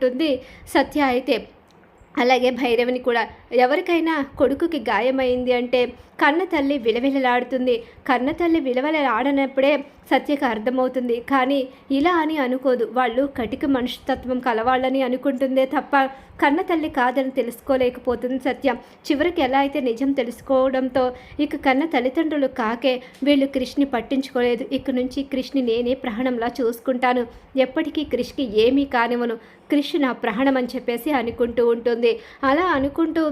ఉంటుంది. సత్య అయితే అలాగే భైరవిని కూడా. ఎవరికైనా కొడుకుకి గాయమైంది అంటే కన్న తల్లి విలవిలలాడుతుంది. కన్న తల్లి విలవలలాడనప్పుడే సత్యకు అర్థమవుతుంది. కానీ ఇలా అని అనుకోదు. వాళ్ళు కటిక మనుషుతత్వం కలవాళ్ళని అనుకుంటుందే తప్ప కన్న తల్లి కాదని తెలుసుకోలేకపోతుంది సత్యం. చివరికి ఎలా అయితే నిజం తెలుసుకోవడంతో ఇక కన్న తల్లిదండ్రులు కాకే వీళ్ళు కృష్ణి పట్టించుకోలేదు. ఇక నుంచి కృష్ణి నేనే ప్రాణంలా చూసుకుంటాను. ఎప్పటికీ కృష్ణకి ఏమీ కానివ్వను. కృష్ణ నా ప్రాణం అని చెప్పేసి అనుకుంటూ ఉంటుంది. అలా అనుకుంటూ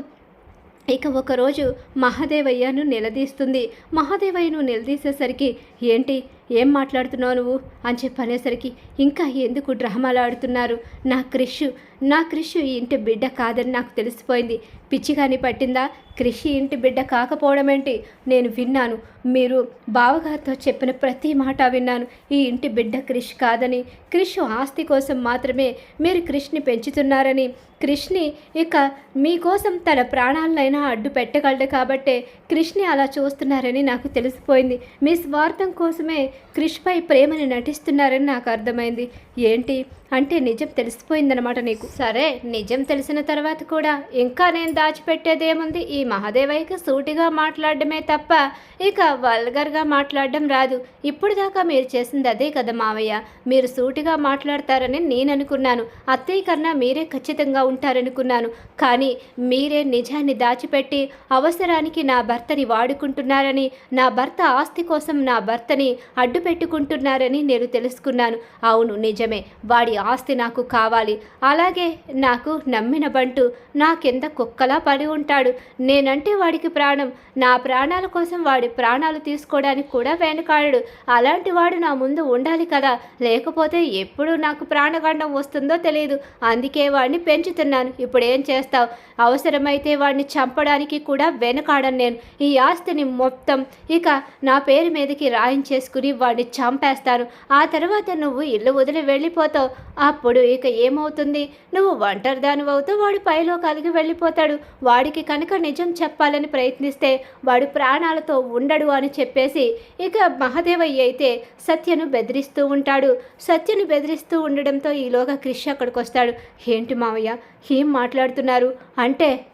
ఇక ఒకరోజు మహాదేవయ్యను నిలదీస్తుంది. మహాదేవయ్యను నిలదీసేసరికి ఏంటి? ఏం మాట్లాడుతున్నావు నువ్వు? అని చెప్పనేసరికి ఇంకా ఎందుకు డ్రామాలు ఆడుతున్నారు? నా క్రిష్ నా క్రిష్ ఈ ఇంటి బిడ్డ కాదని నాకు తెలిసిపోయింది. పిచ్చిగాని పట్టిందా? కృషి ఇంటి బిడ్డ కాకపోవడం ఏంటి? నేను విన్నాను. మీరు బావగారితో చెప్పిన ప్రతి మాట విన్నాను. ఈ ఇంటి బిడ్డ క్రిష్ కాదని క్రిష్ ఆస్తి కోసం మాత్రమే మీరు క్రిష్ని పెంచుతున్నారని కృష్ణి ఇక మీకోసం తన ప్రాణాలైనా అడ్డు పెట్టగలడు కాబట్టే కృష్ణి అలా చూస్తున్నారని నాకు తెలిసిపోయింది. మీ స్వార్థం కోసమే క్రిష్పై ప్రేమని నటిస్తున్నారని నాకు అర్థమైంది. ఏంటి? అంటే నిజం తెలిసిపోయిందనమాట నీకు. సరే నిజం తెలిసిన తర్వాత కూడా ఇంకా నేను దాచిపెట్టేదేముంది? ఈ మహాదేవయ్యకి సూటిగా మాట్లాడడమే తప్ప ఇక వల్గర్గా మాట్లాడడం రాదు. ఇప్పుడు దాకా మీరు చేసింది అదే కదా మావయ్య. మీరు సూటిగా మాట్లాడతారని నేను అనుకున్నాను అత్తయ్య కన్నా మీరే ఖచ్చితంగా ఉంటారనుకున్నాను. కానీ మీరే నిజాన్ని దాచిపెట్టి అవసరానికి నా భర్తని వాడుకుంటున్నారని నా భర్త ఆస్తి కోసం నా భర్తని అడ్డు పెట్టుకుంటున్నారని నేను తెలుసుకున్నాను. అవును నిజమే. వాడి ఆస్తి నాకు కావాలి. అలాగే నాకు నమ్మిన బంటు నా కింద కుక్కలా పడి ఉంటాడు. నేనంటే వాడికి ప్రాణం. నా ప్రాణాల కోసం వాడి ప్రాణాలు తీసుకోవడానికి కూడా వెనకాడడు అలాంటి వాడు నా ముందు ఉండాలి కదా. లేకపోతే ఎప్పుడు నాకు ప్రాణగండం వస్తుందో తెలియదు అందుకే వాడిని పెంచుతున్నాను ఇప్పుడు ఏం చేస్తావు? అవసరమైతే వాడిని చంపడానికి కూడా వెనకాడను నేను. ఈ ఆస్తిని మొత్తం ఇక నా పేరు మీదకి రాయించేసుకుని వాడిని చంపేస్తాను. ఆ తర్వాత నువ్వు ఇల్లు వదిలి వెళ్ళిపోతావు. అప్పుడు ఇక ఏమవుతుంది? నువ్వు ఒంటరిదాని అవుతావు వాడు పైలో కలిగి వెళ్ళిపోతాడు. వాడికి కనుక నిజం చెప్పాలని ప్రయత్నిస్తే వాడు ప్రాణాలతో ఉండడు అని చెప్పేసి ఇక మహాదేవయ్య అయితే సత్యను బెదిరిస్తూ ఉంటాడు. సత్యను బెదిరిస్తూ ఉండడంతో ఈలోగా క్రిష్ అక్కడికి వస్తాడు ఏంటి మావయ్య? ఏం మాట్లాడుతున్నారు? అంటే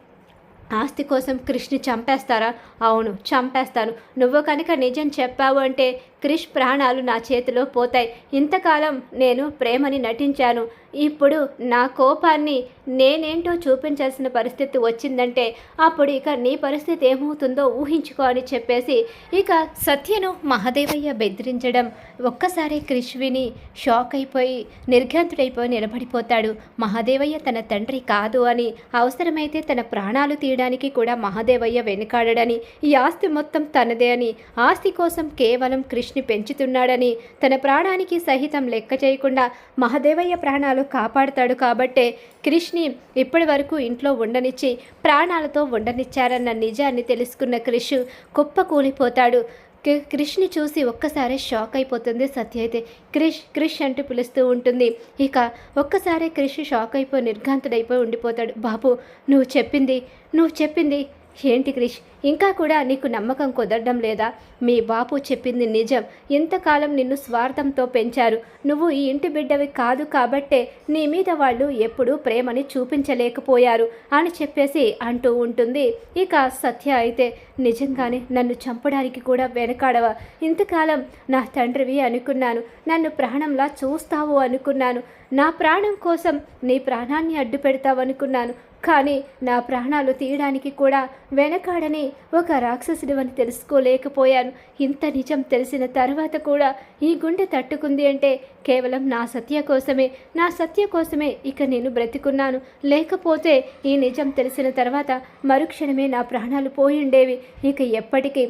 ఆస్తి కోసం కృష్ణి చంపేస్తారా? అవును చంపేస్తాను. నువ్వు కనుక నిజం చెప్పావు అంటే క్రిష్ ప్రాణాలు నా చేతిలో పోతాయి. ఇంతకాలం నేను ప్రేమని నటించాను. ఇప్పుడు నా కోపాన్ని నేనేంటో చూపించాల్సిన పరిస్థితి వచ్చిందంటే అప్పుడు ఇక నీ పరిస్థితి ఏమవుతుందో ఊహించుకో అని చెప్పేసి ఇక సత్యను మహాదేవయ్య బెదిరించడం. ఒక్కసారి క్రిష్ విని షాక్ అయిపోయి నిర్ఘాంతుడైపోయి నిలబడిపోతాడు. మహాదేవయ్య తన తండ్రి కాదు అని అవసరమైతే తన ప్రాణాలు తీయడానికి కూడా మహాదేవయ్య వెనుకాడడని ఈ ఆస్తి మొత్తం తనదే అని ఆస్తి కోసం కేవలం కృష్ణి పెంచుతున్నాడని తన ప్రాణానికి సహితం లెక్క చేయకుండా మహాదేవయ్య ప్రాణాలు కాపాడుతాడు కాబట్టే క్రిష్ని ఇప్పటి వరకు ఇంట్లో ఉండనిచ్చి ప్రాణాలతో ఉండనిచ్చారన్న నిజాన్ని తెలుసుకున్న క్రిష్ కుప్ప కూలిపోతాడు క్రిష్ని చూసి ఒక్కసారి షాక్ అయిపోతుంది సత్య అయితే. క్రిష్ క్రిష్ అంటూ పిలుస్తూ ఉంటుంది. ఇక ఒక్కసారి క్రిష్ షాక్ అయిపోయి నిర్ఘాంతుడైపోయి ఉండిపోతాడు. బాబు నువ్వు చెప్పింది నువ్వు చెప్పింది ఏంటి క్రిష్? ఇంకా కూడా నీకు నమ్మకం కుదరడం లేదా? మీ బాపు చెప్పింది నిజం. ఇంతకాలం నిన్ను స్వార్థంతో పెంచారు. నువ్వు ఈ ఇంటి బిడ్డవి కాదు కాబట్టే నీ మీద వాళ్ళు ఎప్పుడూ ప్రేమని చూపించలేకపోయారు అని చెప్పేసి అంటూ ఉంటుంది. ఇక సత్య అయితే నిజంగానే నన్ను చంపడానికి కూడా వెనకాడవా? ఇంతకాలం నా తండ్రివి అనుకున్నాను. నన్ను ప్రాణంలా చూస్తావు అనుకున్నాను. నా ప్రాణం కోసం నీ ప్రాణాన్ని అడ్డు పెడతావనుకున్నాను కానీ నా ప్రాణాలు తీయడానికి కూడా వెనకాడని ఒక రాక్షసుడు అని తెలుసుకోలేకపోయాను. ఇంత నిజం తెలిసిన తర్వాత కూడా ఈ గుండె తట్టుకుంది అంటే కేవలం నా సత్య కోసమే. నా సత్య కోసమే ఇక నేను బ్రతికున్నాను. లేకపోతే ఈ నిజం తెలిసిన తర్వాత మరుక్షణమే నా ప్రాణాలు పోయిండేవి. ఇక ఎప్పటికీ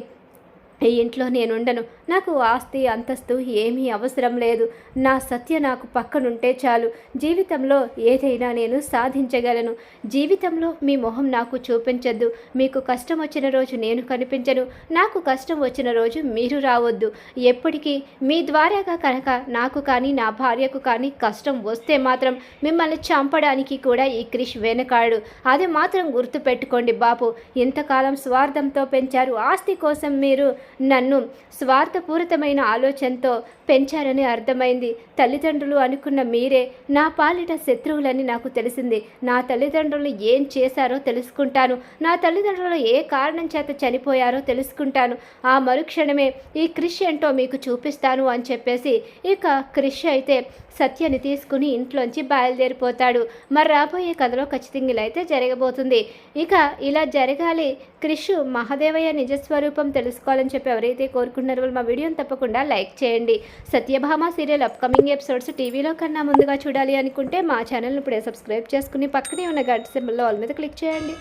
ఈ ఇంట్లో నేనుండను. నాకు ఆస్తి అంతస్తు ఏమీ అవసరం లేదు. నా సత్య నాకు పక్కనుంటే చాలు. జీవితంలో ఏదైనా నేను సాధించగలను. జీవితంలో మీ మొహం నాకు చూపించద్దు. మీకు కష్టం వచ్చిన రోజు నేను కనిపించను. నాకు కష్టం వచ్చిన రోజు మీరు రావద్దు. ఎప్పటికీ మీ ద్వారాగా కనుక నాకు కానీ నా భార్యకు కానీ కష్టం వస్తే మాత్రం మిమ్మల్ని చంపడానికి కూడా ఈ క్రిష్ వెనకాడు. అది మాత్రం గుర్తుపెట్టుకోండి బాపు. ఇంతకాలం స్వార్థంతో పెంచారు. ఆస్తి కోసం మీరు నన్ను స్వార్థపూరితమైన ఆలోచనతో పెంచారని అర్థమైంది. తల్లిదండ్రులు అనుకున్న మీరే నా పాలిట శత్రువులని నాకు తెలిసింది. నా తల్లిదండ్రులు ఏం చేశారో తెలుసుకుంటాను. నా తల్లిదండ్రులు ఏ కారణం చేత చనిపోయారో తెలుసుకుంటాను. ఆ మరుక్షణమే ఈ క్రిష్ ఏంటో మీకు చూపిస్తాను అని చెప్పేసి ఇక క్రిష్ అయితే సత్యని తీసుకుని ఇంట్లోంచి బయలుదేరిపోతాడు. మరి రాబోయే కథలో ఖచ్చితంగా ఇలా అయితే జరగబోతుంది. ఇక ఇలా జరగాలి. క్రిష్ మహాదేవయ్య నిజస్వరూపం తెలుసుకోవాలని చెప్పి ఎవరైతే కోరుకుంటున్నారో వాళ్ళు మా వీడియోని తప్పకుండా లైక్ చేయండి. సత్యభామ సీరియల్ అప్కమింగ్ ఎపిసోడ్స్ టీవీలో కన్నా ముందుగా చూడాలి అనుకుంటే మా ఛానల్ని ఇప్పుడే సబ్స్క్రైబ్ చేసుకుని పక్కనే ఉన్న గంట సింబల్లో ఆల్ మీద క్లిక్ చేయండి.